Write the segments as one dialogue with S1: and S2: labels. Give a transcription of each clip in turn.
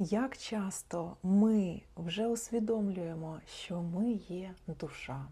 S1: Як часто ми вже усвідомлюємо, що ми є душа,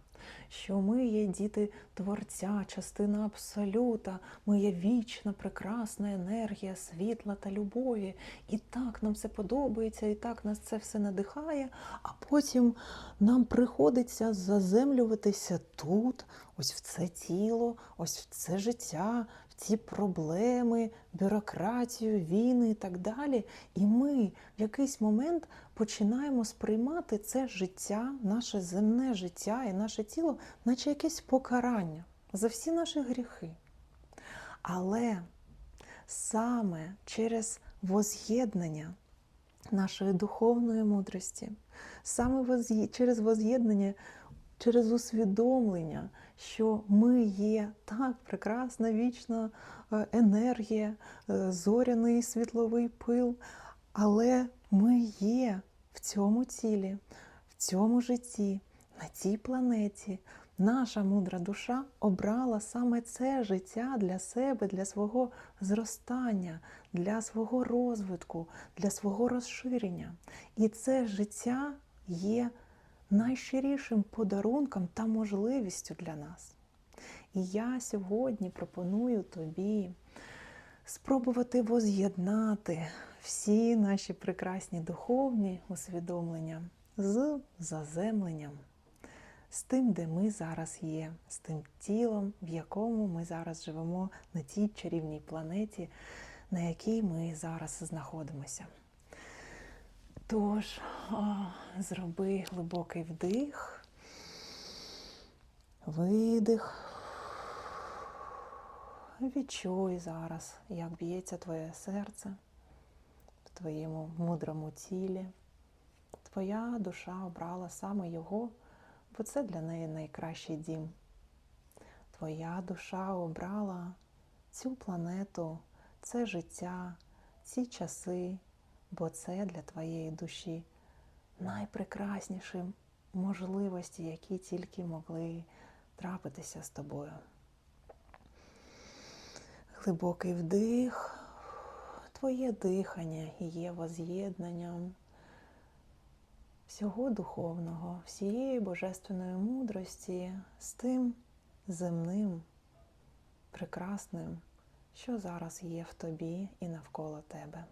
S1: що ми є діти Творця, частина Абсолюта, ми є вічна, прекрасна енергія, світла та любові. І так нам це подобається, і так нас це все надихає, а потім нам приходиться заземлюватися тут, ось в це тіло, ось в це життя, ці проблеми, бюрократію, війни і так далі. І ми в якийсь момент починаємо сприймати це життя, наше земне життя і наше тіло, наче якесь покарання за всі наші гріхи. Але саме через воз'єднання нашої духовної мудрості, саме через воз'єднання, через усвідомлення, що ми є так прекрасна вічна е, енергія, е, зоряний світловий пил, але ми є в цьому тілі, в цьому житті, на цій планеті. Наша мудра душа обрала саме це життя для себе, для свого зростання, для свого розвитку, для свого розширення. І це життя є найщирішим подарунком та можливістю для нас. І я сьогодні пропоную тобі спробувати воз'єднати всі наші прекрасні духовні усвідомлення з заземленням, з тим, де ми зараз є, з тим тілом, в якому ми зараз живемо на тій чарівній планеті, на якій ми зараз знаходимося. Тож, зроби глибокий вдих, видих. Відчуй зараз, як б'ється твоє серце в твоєму мудрому тілі. Твоя душа обрала саме його, бо це для неї найкращий дім. Твоя душа обрала цю планету, це життя, ці часи, бо це для твоєї душі найпрекрасніші можливості, які тільки могли трапитися з тобою. Глибокий вдих, твоє дихання є воз'єднанням всього духовного, всієї божественної мудрості з тим земним, прекрасним, що зараз є в тобі і навколо тебе.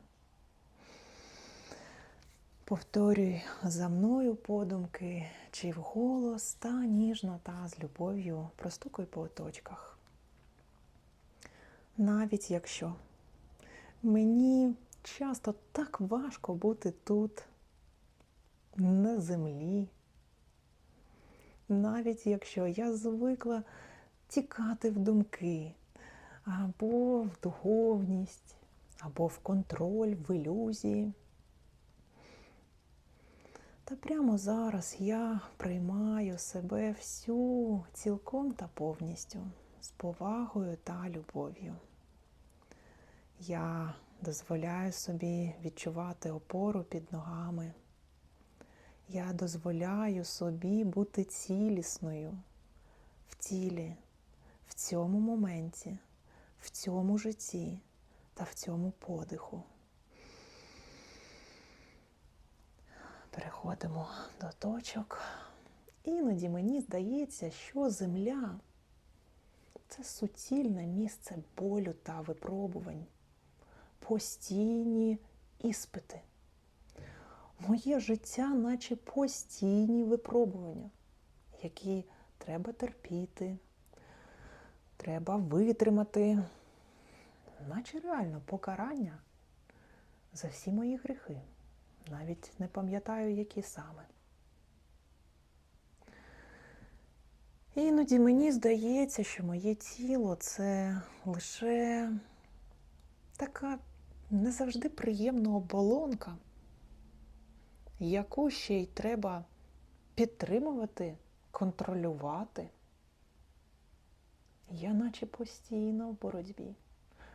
S1: Повторюй за мною подумки, чи вголос та ніжно та з любов'ю простукуй по точках. Навіть якщо мені часто так важко бути тут, на землі, навіть якщо я звикла тікати в думки, або в духовність, або в контроль, в ілюзії. Та прямо зараз я приймаю себе всю цілком та повністю з повагою та любов'ю. Я дозволяю собі відчувати опору під ногами. Я дозволяю собі бути цілісною в тілі, в цьому моменті, в цьому житті та в цьому подиху. Переходимо до точок. Іноді мені здається, що земля це суцільне місце болю та випробувань, постійні іспити. Моє життя, наче постійні випробування, які треба терпіти, треба витримати, наче реально покарання за всі мої гріхи. Навіть не пам'ятаю, які саме. Іноді мені здається, що моє тіло це лише така не завжди приємна оболонка, яку ще й треба підтримувати, контролювати. Я наче постійно в боротьбі,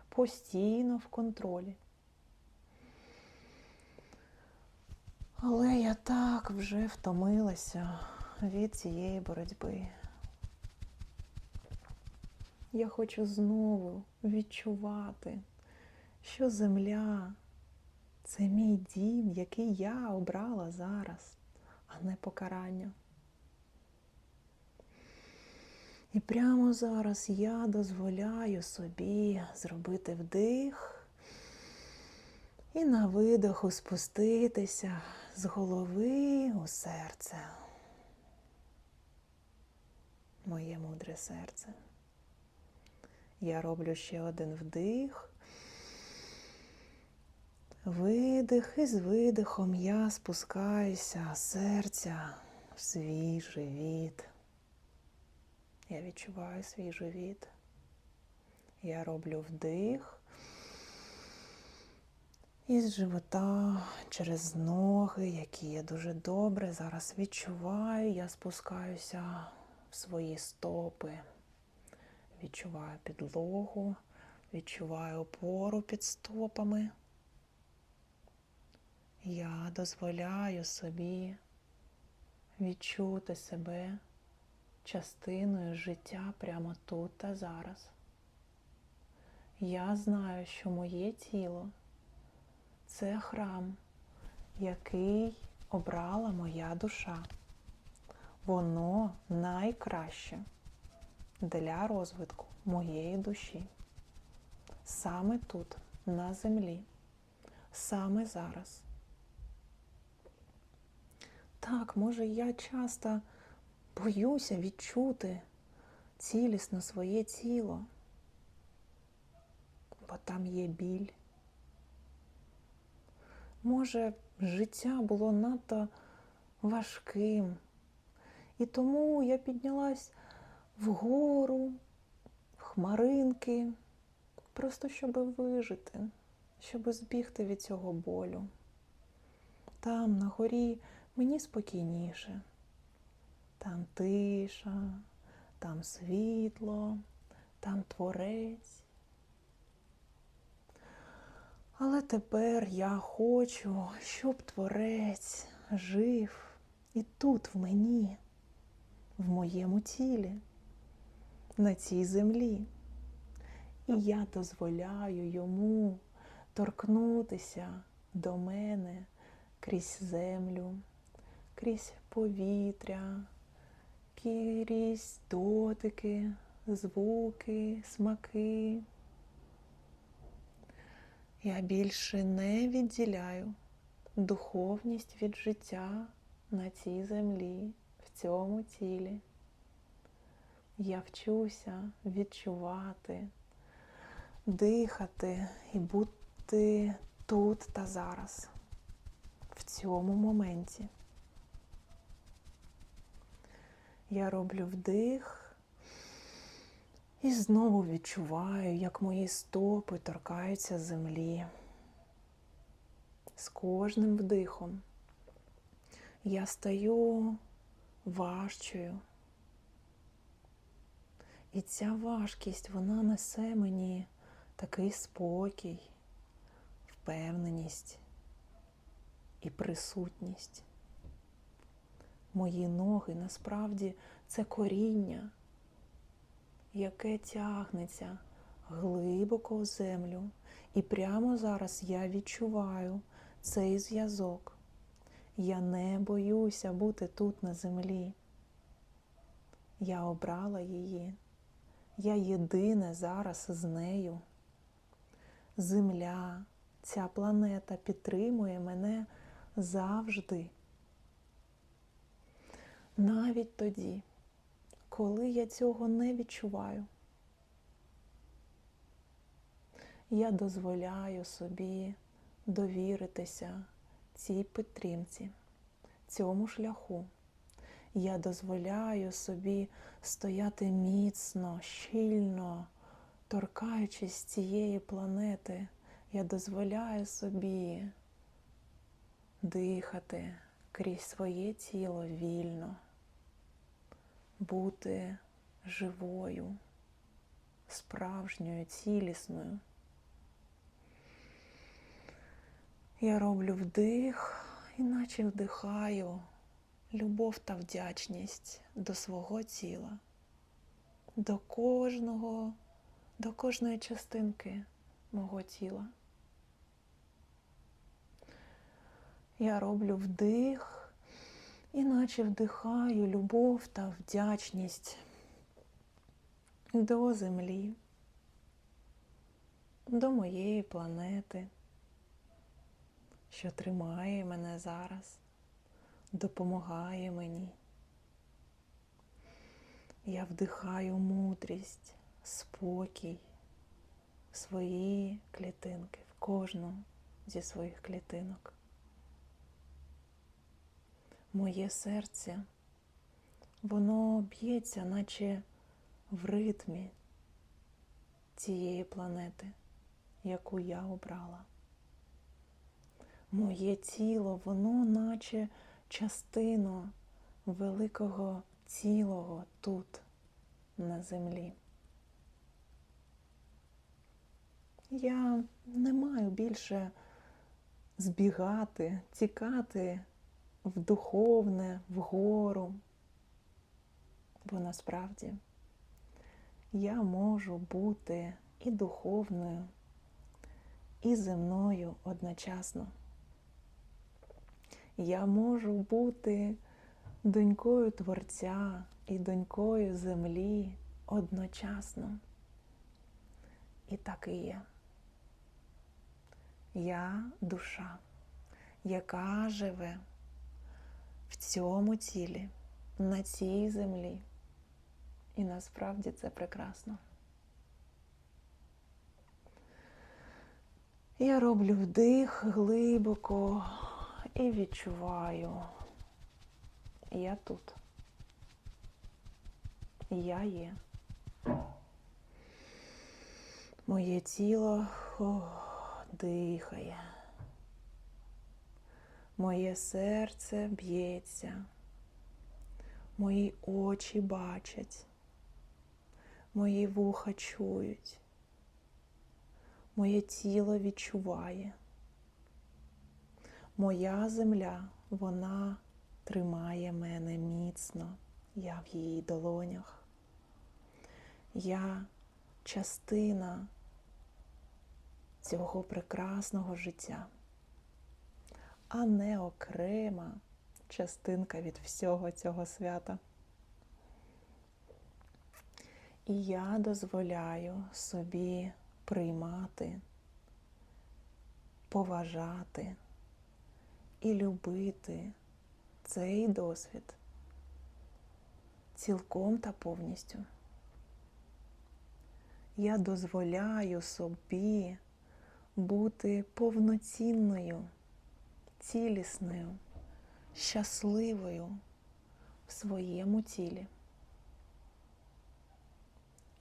S1: постійно в контролі. Але я так вже втомилася від цієї боротьби. Я хочу знову відчувати, що земля Це мій дім, який я обрала зараз, а не покарання. І прямо зараз я дозволяю собі зробити вдих і на видоху спуститися з голови у серце. Моє мудре серце. Я роблю ще один вдих. Видих і з видихом я спускаюся серця в свій живіт. Я відчуваю свій живіт. Я роблю вдих. Із живота через ноги, які я дуже добре зараз відчуваю, я спускаюся в свої стопи. Відчуваю підлогу, відчуваю опору під стопами. Я дозволяю собі відчути себе частиною життя прямо тут та зараз. Я знаю, що моє тіло це храм, який обрала моя душа. Воно найкраще для розвитку моєї душі. Саме тут, на землі, саме зараз. Так, може, я часто боюся відчути цілісно своє тіло, бо там є біль. Може, життя було надто важким, і тому я піднялась вгору, в хмаринки, просто щоб вижити, щоб збігти від цього болю. Там, на горі, мені спокійніше. Там тиша, там світло, там творець. Але тепер я хочу, щоб творець жив і тут, в мені, в моєму тілі, на цій землі. І я дозволяю йому торкнутися до мене крізь землю, крізь повітря, крізь дотики, звуки, смаки. Я більше не відділяю духовність від життя на цій землі, в цьому тілі. Я вчуся відчувати, дихати і бути тут та зараз, в цьому моменті. Я роблю вдих і знову відчуваю, як мої стопи торкаються землі. З кожним вдихом я стаю важчою. І ця важкість, вона несе мені такий спокій, впевненість і присутність. Мої ноги насправді це коріння, яке тягнеться глибоко в землю. І прямо зараз я відчуваю цей зв'язок. Я не боюся бути тут на землі. Я обрала її. Я єдине зараз з нею. Земля, ця планета підтримує мене завжди. Навіть тоді, коли я цього не відчуваю, я дозволяю собі довіритися цій підтримці, цьому шляху. Я дозволяю собі стояти міцно, щільно, торкаючись цієї планети, я дозволяю собі дихати крізь своє тіло вільно, бути живою, справжньою, цілісною. Я роблю вдих, іначе вдихаю любов та вдячність до свого тіла, до кожного, до кожної частинки мого тіла. Я роблю вдих, іначе вдихаю любов та вдячність до землі, до моєї планети, що тримає мене зараз, допомагає мені. Я вдихаю мудрість, спокій в свої клітинки, в кожну зі своїх клітинок. Моє серце, воно б'ється, наче в ритмі цієї планети, яку я обрала. Моє тіло, воно наче частина великого цілого тут, на землі. Я не маю більше збігати, тікати в духовне, вгору, бо насправді я можу бути і духовною, і земною одночасно. Я можу бути донькою Творця і донькою землі одночасно. І так і є. Я душа, яка живе в цьому тілі, на цій землі. І насправді це прекрасно. Я роблю вдих глибоко і відчуваю. Я тут. Я є. Моє тіло о, дихає. Моє серце б'ється. Мої очі бачать. Мої вуха чують. Моє тіло відчуває. Моя земля, вона тримає мене міцно, я в її долонях. Я частина цього прекрасного життя, а не окрема частинка від всього цього свята. І я дозволяю собі приймати, поважати і любити цей досвід цілком та повністю. Я дозволяю собі бути повноцінною, цілісною, щасливою в своєму тілі.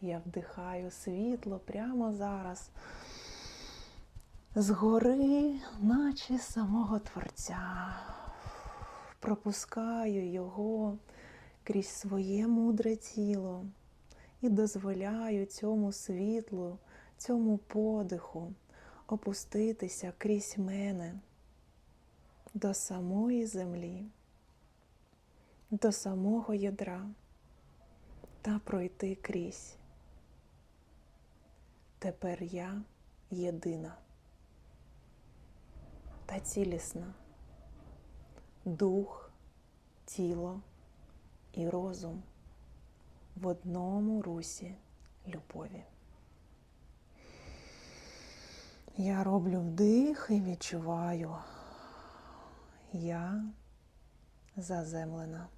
S1: Я вдихаю світло прямо зараз згори, наче самого Творця, пропускаю його крізь своє мудре тіло і дозволяю цьому світлу, цьому подиху опуститися крізь мене до самої землі, до самого ядра та пройти крізь. Тепер я єдина та цілісна, дух, тіло і розум в одному русі любові. Я роблю вдих і відчуваю, я заземлена.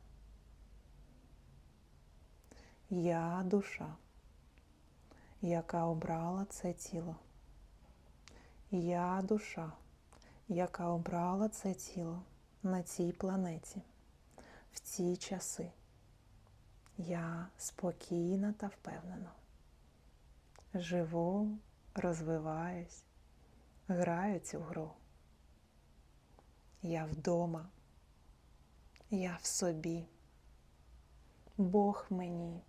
S1: Я душа, яка обрала це тіло. Я душа, яка обрала це тіло на цій планеті, в ці часи. Я спокійна та впевнена. Живу, розвиваюсь, граю цю гру. Я вдома, я в собі, Бог мені,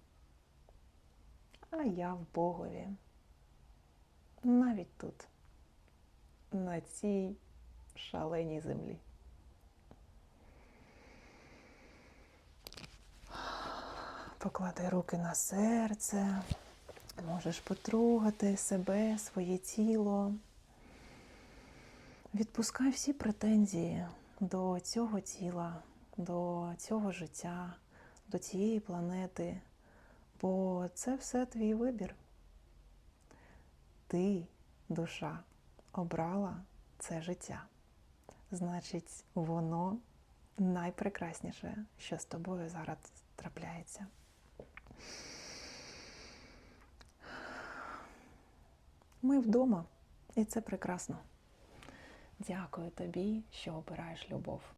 S1: а я в Богові. Навіть тут, на цій шаленій землі. Поклади руки на серце, можеш потрогати себе, своє тіло. Відпускай всі претензії до цього тіла, до цього життя, до цієї планети, бо це все твій вибір. Ти, душа, обрала це життя. Значить, воно найпрекрасніше, що з тобою зараз трапляється. Ми вдома, і це прекрасно. Дякую тобі, що обираєш любов.